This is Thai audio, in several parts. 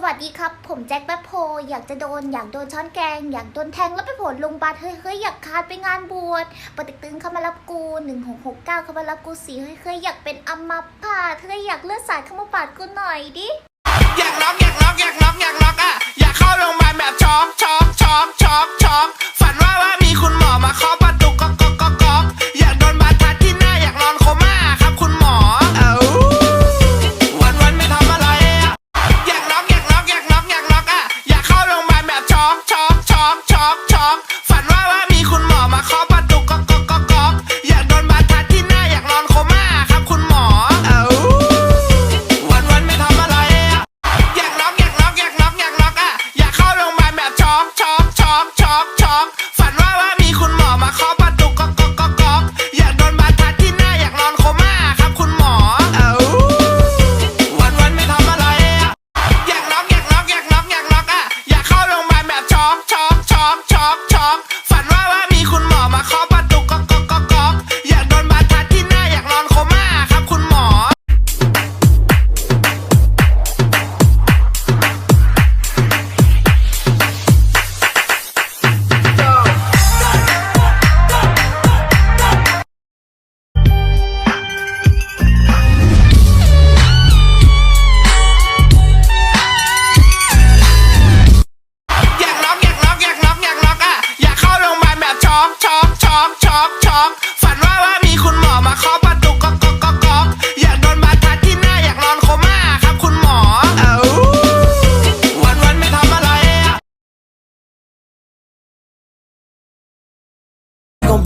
สวัสดีครับ ผมแจ็คแป๊บโพ อยากจะโดน อยากโดนช้อนแกง อยากโดนแทงแล้วไปผลลงบาลเฮ้ยเฮ้ยอยากคานไปงานบวชปฏิตึงเข้ามารับกูหนึ่งหกหกเก้าเข้ามารับกูสีเฮ้ยเฮ้ยอยากเป็นอมมาพาเฮ้ยอยากเลือดสาดเข้ามาปาดกูหน่อยดิ อยากล็อกอยากล็อกอยากล็อกอยากล็อกอะอยากเข้าโรงพยาบาลแบบช็อกช็อกช็อกช็อกช็อกฝันว่าว่ามี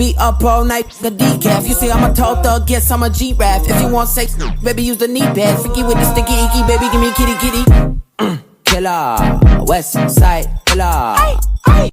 be up all night, the decaf. You see, I'm a tall thug, yes, I'm a G-Rap. If you want sex, baby, use the knee pad. Freaky with the sticky icky, baby, give me kitty kitty. Killer, West Side Killer. Aye, aye.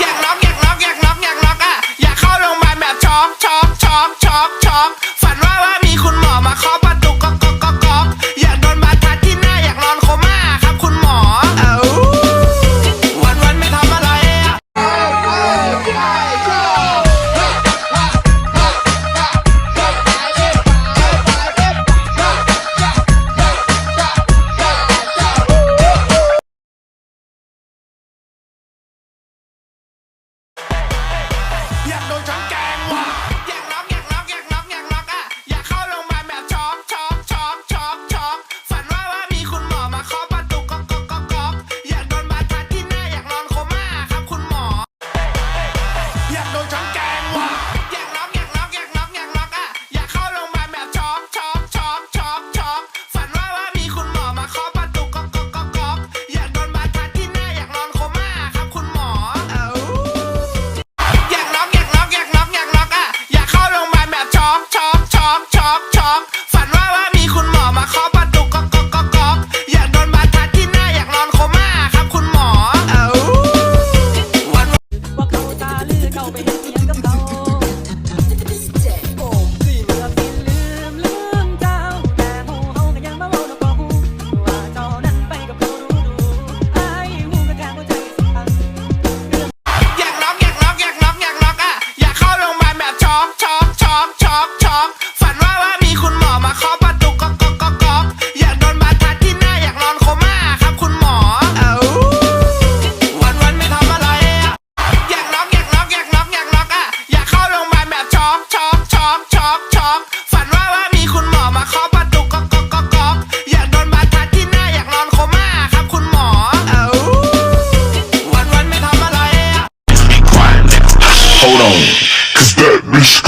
อยากล็อกอยากล็อกอยากล็อกอยากล็อกอะอยากเข้าโรงพยาบาลแบบช็อกช็อกช็อกช็อกช็อก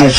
Don't